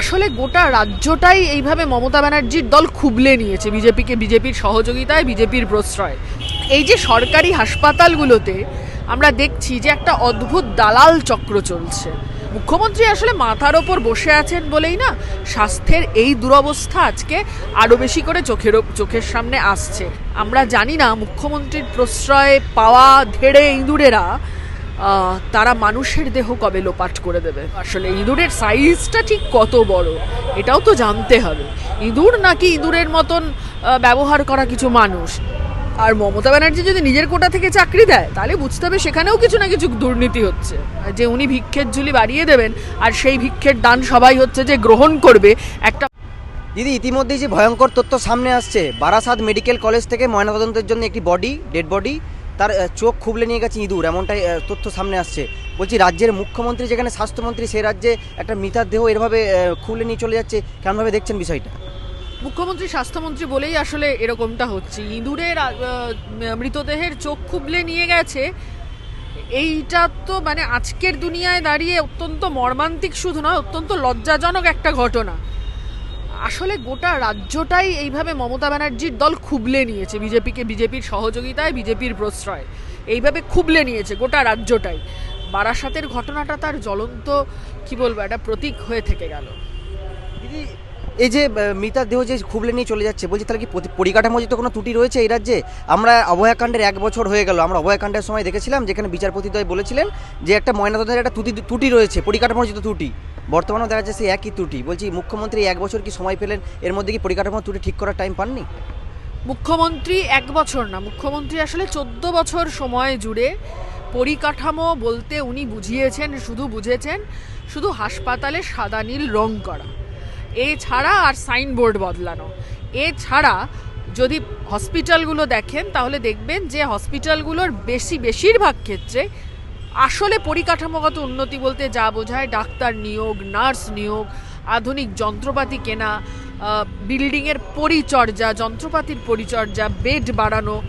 আসলে গোটা রাজ্যটাই এইভাবে মমতা ব্যানার্জির দল খুবলে নিয়েছে, বিজেপিকে বিজেপির সহযোগিতায়, বিজেপির প্রশ্রয়। এই যে সরকারি হাসপাতালগুলোতে আমরা দেখছি যে একটা অদ্ভুত দালাল চক্র চলছে। মুখ্যমন্ত্রী আসলে মাথার ওপর বসে আছেন বলেই না, স্বাস্থ্যের এই দুরবস্থা আজকে আরও বেশি করে চোখের চোখের সামনে আসছে। আমরা জানি না মুখ্যমন্ত্রীর প্রশ্রয় পাওয়া ধেড়ে ইঁদুরেরা তারা মানুষের দেহ কবে লোপাট করে দেবে? আসলে ইঁদুরের সাইজটা ঠিক কত বড়? এটাও তো জানতে হবে। ইঁদুর নাকি ইঁদুরের মতন ব্যবহার করা কিছু মানুষ? আর মমতা ব্যানার্জি যদি নিজের কোটা থেকে চাকরি দেয়, তাহলে বুঝতে হবে সেখানেও কিছু না কিছু দুর্নীতি হচ্ছে। যে উনি ভিক্ষের ঝুলি বাড়িয়ে দেবেন, আর সেই ভিক্ষের দান সবাই হচ্ছে যে গ্রহণ করবে, একটা দিদি, ইতিমধ্যেই যে ভয়ঙ্কর তথ্য সামনে আসছে, বারাসাত মেডিকেল কলেজ থেকে ময়নাতদন্তের জন্য একটি বডি ডেড বডি তার চোখ খুবলে নিয়ে গেছে ইঁদুর, এমনটাই তথ্য সামনে আসছে। বলছি, রাজ্যের মুখ্যমন্ত্রী যেখানে স্বাস্থ্যমন্ত্রী, সেই রাজ্যে একটা মৃতার দেহ এরভাবে খুলে নিয়ে চলে যাচ্ছে। কেমনভাবে দেখছেন বিষয়টা? মুখ্যমন্ত্রী, স্বাস্থ্যমন্ত্রী বলেই আসলে এরকমটা হচ্ছে। ইঁদুরের মৃতদেহের চোখ খুবলে নিয়ে গেছে। এইটা তো মানে আজকের দুনিয়ায় দাঁড়িয়ে অত্যন্ত মর্মান্তিক শুধু নয়, অত্যন্ত লজ্জাজনক একটা ঘটনা। আসলে গোটা রাজ্যটাই এইভাবে মমতা ব্যানার্জির দল খুবলে নিয়েছে। বিজেপিকে বিজেপির সহযোগিতায়, বিজেপির প্রশ্রয়। এইভাবে খুবলে নিয়েছে গোটা রাজ্যটাই। বারাসাতের ঘটনাটা তার জ্বলন্ত, কি বলব, একটা প্রতীক হয়ে থেকে গেল। এই যে মৃতার দেহ যে খুবলে নিয়ে চলে যাচ্ছে, বলছি তাহলে কি পরি- পরিকাঠামোজিত কোনো ত্রুটি রয়েছে এই রাজ্যে? আমরা অভয়াকাণ্ডের এক বছর হয়ে গেল। আমরা অভয়াকাণ্ডের সময় দেখেছিলাম যেখানে বিচারপতিদ্বয় বলেছিলেন যে একটা ময়নাতদন্তের একটা ত্রুটি ত্রুটি রয়েছে, পরিকাঠামোজিত ত্রুটি। বর্তমানেও দেখা যাচ্ছে সেই একই ত্রুটি। বলছি, মুখ্যমন্ত্রী এক বছর কি সময় পেলেন? এর মধ্যে কি পরিকাঠামো ত্রুটি ঠিক করার টাইম পাননি? মুখ্যমন্ত্রী এক বছর না। মুখ্যমন্ত্রী আসলে চোদ্দ বছর সময় জুড়ে পরিকাঠামো বলতে উনি বুঝিয়েছেন, শুধু বুঝেছেন, শুধু হাসপাতালে সাদা নীল রং করা। এছাড়া আর সাইনবোর্ড বদলানো। এছাড়া যদি হসপিটালগুলো দেখেন, তাহলে দেখবেন যে হসপিটালগুলোর বেশি, বেশিরভাগ ক্ষেত্রে আসলে পরিকাঠামোগত উন্নতি বলতে যা বোঝায় ডাক্তার নিয়োগ, নার্স নিয়োগ, আধুনিক যন্ত্রপাতি কেনা বিল্ডিংয়ের পরিচর্যা, যন্ত্রপাতির পরিচর্যা, বেড বাড়ানো,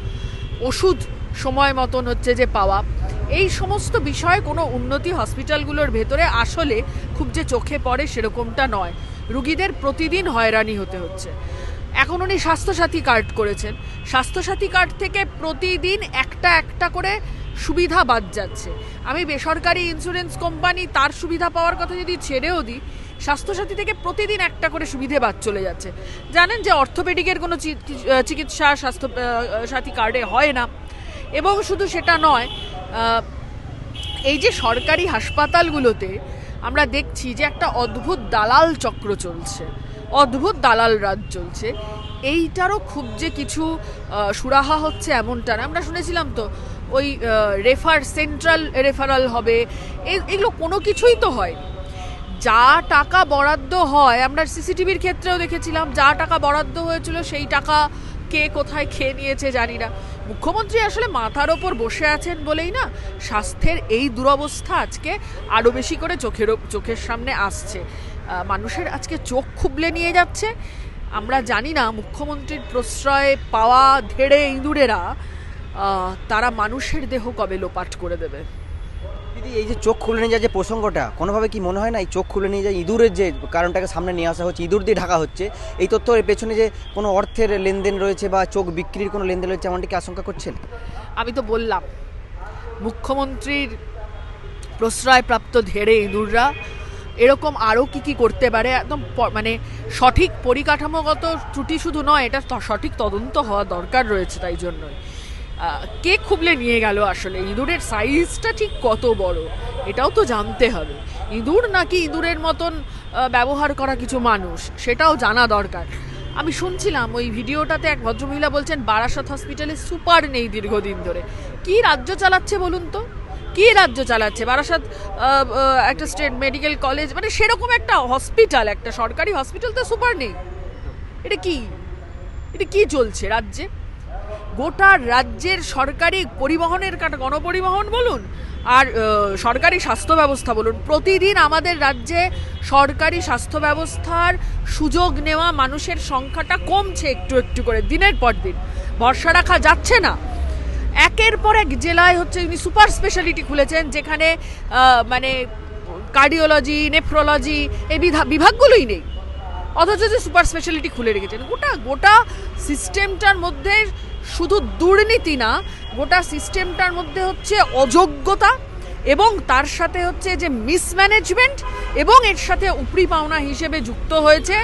ওষুধ সময় মতন হচ্ছে যে পাওয়া। এই সমস্ত বিষয়ে কোনো উন্নতি হসপিটালগুলোর ভেতরে আসলে খুব যে চোখে পড়ে সেরকমটা নয়। রুগীদের প্রতিদিন হয়রানি হতে হচ্ছে। এখন উনি স্বাস্থ্যসাথী কার্ড করেছেন। স্বাস্থ্যসাথী কার্ড থেকে প্রতিদিন একটা একটা করে সুবিধা বাদ যাচ্ছে। আমি বেসরকারি ইন্স্যুরেন্স কোম্পানি তার সুবিধা পাওয়ার কথা যদি ছেড়েও দিই, স্বাস্থ্যসাথী থেকে প্রতিদিন একটা করে সুবিধে বাদ চলে যাচ্ছে। জানেন যে অর্থোপেডিকের কোনো চিকিৎসা স্বাস্থ্য সাথী কার্ডে হয় না। এবং শুধু সেটা নয় এই যে সরকারি হাসপাতালগুলোতে আমরা দেখছি যে একটা অদ্ভুত দালাল চক্র চলছে, অদ্ভুত দালাল রাজ চলছে। এইটারও খুব যে কিছু সুরাহা হচ্ছে এমনটা না। আমরা শুনেছিলাম তো ওই রেফার সেন্ট্রাল রেফারাল হবে। এগুলো কোনো কিছুই তো হয়। যা টাকা বরাদ্দ হয়, আমরা সিসিটিভির ক্ষেত্রেও দেখেছিলাম, যা টাকা বরাদ্দ হয়েছিল সেই টাকা কে কোথায় খেয়ে নিয়েছে জানি না। মুখ্যমন্ত্রী আসলে মাথার ওপর বসে আছেন বলেই না, স্বাস্থ্যের এই দুরবস্থা আজকে আরও বেশি করে চোখের চোখের সামনে আসছে। মানুষের আজকে চোখ খুবলে নিয়ে যাচ্ছে। আমরা জানি না মুখ্যমন্ত্রীর প্রশ্রয় পাওয়া ধেড়ে ইঁদুরেরা তারা মানুষের দেহ কবে লোপাট করে দেবে? দিদি এই যে চোখ খুলে নিয়ে যায় যে প্রসঙ্গটা কোনোভাবে কি মনে হয় না এই চোখ খুলে নিয়ে যায় ইঁদুরের যে কারণটাকে সামনে নিয়ে আসা হচ্ছে ইঁদুর দিয়ে ঢাকা হচ্ছে এই তথ্যের পেছনে যে কোনো অর্থের লেনদেন রয়েছে বা চোখ বিক্রির কোনো লেনদেন রয়েছে এমনটি কি আশঙ্কা করছেন? আমি তো বললাম মুখ্যমন্ত্রীর প্রশ্রয়প্রাপ্ত ধেড়ে ইঁদুররা এরকম আরও কি কি করতে পারে একদম মানে সঠিক পরিকাঠামোগত ত্রুটি শুধু নয় এটা সঠিক তদন্ত হওয়া দরকার রয়েছে তাই জন্যই। কে খুবলে নিয়ে গেল আসলে? ইঁদুরের সাইজটা ঠিক কত বড়? এটাও তো জানতে হবে। ইঁদুর নাকি ইঁদুরের মতন ব্যবহার করা কিছু মানুষ? সেটাও জানা দরকার। আমি শুনছিলাম ওই ভিডিওটাতে এক ভদ্রমহিলা বলছেন, বারাসাত হসপিটালে সুপার নেই দীর্ঘদিন ধরে। কি রাজ্য চালাচ্ছে বলুন তো? কি রাজ্য চালাচ্ছে? বারাসাত একটা স্টেট মেডিকেল কলেজ মানে সেরকম একটা হসপিটাল একটা সরকারি হসপিটাল তো সুপার নেই। এটা কি? এটা কি চলছে রাজ্যে? গোটা রাজ্যের সরকারি পরিবহনের কাটা, গণপরিবহন বলুন, আর সরকারি স্বাস্থ্য ব্যবস্থা বলুন। প্রতিদিন আমাদের রাজ্যে সরকারি স্বাস্থ্য ব্যবস্থার সুযোগ নেওয়া মানুষের সংখ্যাটা কমছে একটু একটু করে, দিনের পর দিন। ভরসা রাখা যাচ্ছে না। একের পর এক জেলায় হচ্ছে উনি সুপার স্পেশালিটি খুলেছেন, যেখানে মানে কার্ডিওলজি, নেফ্রোলজি, এই বিভাগগুলোই নেই। অথচ যে সুপার স্পেশালিটি খুলে রেখেছেন। গোটা গোটা সিস্টেমটার মধ্যে শুধু দুর্নীতি না, গোটা সিস্টেমটার মধ্যে হচ্ছে অযোগ্যতা এবং তার সাথে হচ্ছে যে মিসম্যানেজমেন্ট এবং এর সাথে উপরি পাওনা হিসেবে যুক্ত হয়েছে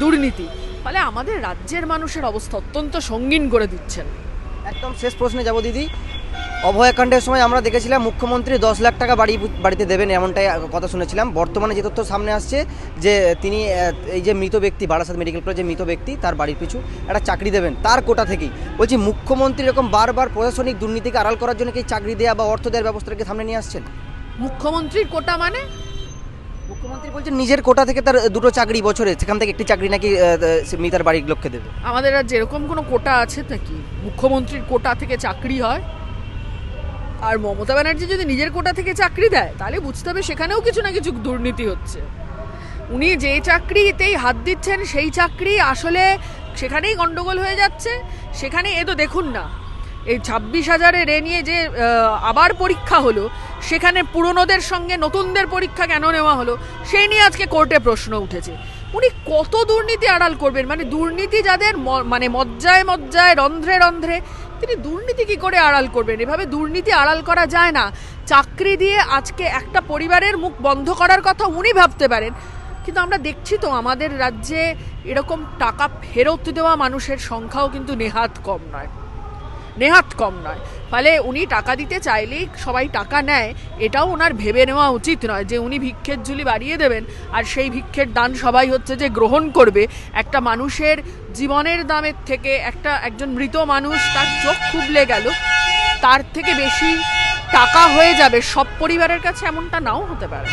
দুর্নীতি। ফলে আমাদের রাজ্যের মানুষের অবস্থা অত্যন্ত সঙ্গীন করে দিচ্ছেন। একদম শেষ প্রশ্নে যাব দিদি। অভয়াকাণ্ডের সময় আমরা দেখেছিলাম মুখ্যমন্ত্রী দশ লাখ টাকা বাড়ি বাড়িতে দেবেন এমনটাই কথা শুনেছিলাম। বর্তমানে যে তথ্য সামনে আসছে যে তিনি এই যে মৃত ব্যক্তি বারাসাত মেডিকেল কলেজে মৃত ব্যক্তি তার বাড়ির পিছু একটা চাকরি দেবেন তার কোটা থেকেই। বলছি মুখ্যমন্ত্রী এরকম বারবার প্রশাসনিক দুর্নীতিকে আড়াল করার জন্য কি চাকরি দেওয়া বা অর্থ দেওয়ার ব্যবস্থাকে সামনে নিয়ে আসছেন? মুখ্যমন্ত্রীর কোটা মানে? মুখ্যমন্ত্রী বলছেন নিজের কোটা থেকে তার দুটো চাকরি বছরে সেখান থেকে একটি চাকরি নাকি মিতার বাড়ির লোককে দেবে। আমাদের আর যেরকম কোনো কোটা আছে নাকি মুখ্যমন্ত্রীর কোটা থেকে চাকরি হয়? আর মমতা ব্যানার্জি যদি নিজের কোটা থেকে চাকরি দেয়, তাহলে বুঝতে হবে সেখানেও কিছু না কিছু দুর্নীতি হচ্ছে। উনি যে চাকরিতেই হাত দিচ্ছেন, সেই চাকরি আসলে সেখানেই গন্ডগোল হয়ে যাচ্ছে। সেখানে এ তো দেখুন না, এই ছাব্বিশ হাজারের রে নিয়ে যে আবার পরীক্ষা হলো, সেখানে পুরনোদের সঙ্গে নতুনদের পরীক্ষা কেন নেওয়া হলো, সেই নিয়ে আজকে কোর্টে প্রশ্ন উঠেছে। উনি কত দুর্নীতি আড়াল করবেন? মানে দুর্নীতি যাদের মানে মজ্জায় মজ্জায়, রন্ধ্রে রন্ধ্রে, তিনি দুর্নীতি কি করে আড়াল করবেন? এভাবে দুর্নীতি আড়াল করা যায় না। চাকরি দিয়ে আজকে একটা পরিবারের মুখ বন্ধ করার কথা উনি ভাবতে পারেন। কিন্তু আমরা দেখছি তো আমাদের রাজ্যে এরকম টাকা ফেরত দেওয়া মানুষের সংখ্যাও কিন্তু নেহাত কম নয়। নেহাত কম নয়। ফলে উনি টাকা দিতে চাইলেই সবাই টাকা নেয়, এটাও ওনার ভেবে নেওয়া উচিত নয় যে উনি ভিক্ষের ঝুলি বাড়িয়ে দেবেন। আর সেই ভিক্ষের দান সবাই হচ্ছে যে গ্রহণ করবে। একটা মানুষের জীবনের দামের থেকে একটা, একজন মৃত মানুষ তার চোখ খুবলে গেল, তার থেকে বেশি টাকা হয়ে যাবে। সব পরিবারের কাছে এমনটা নাও হতে পারে।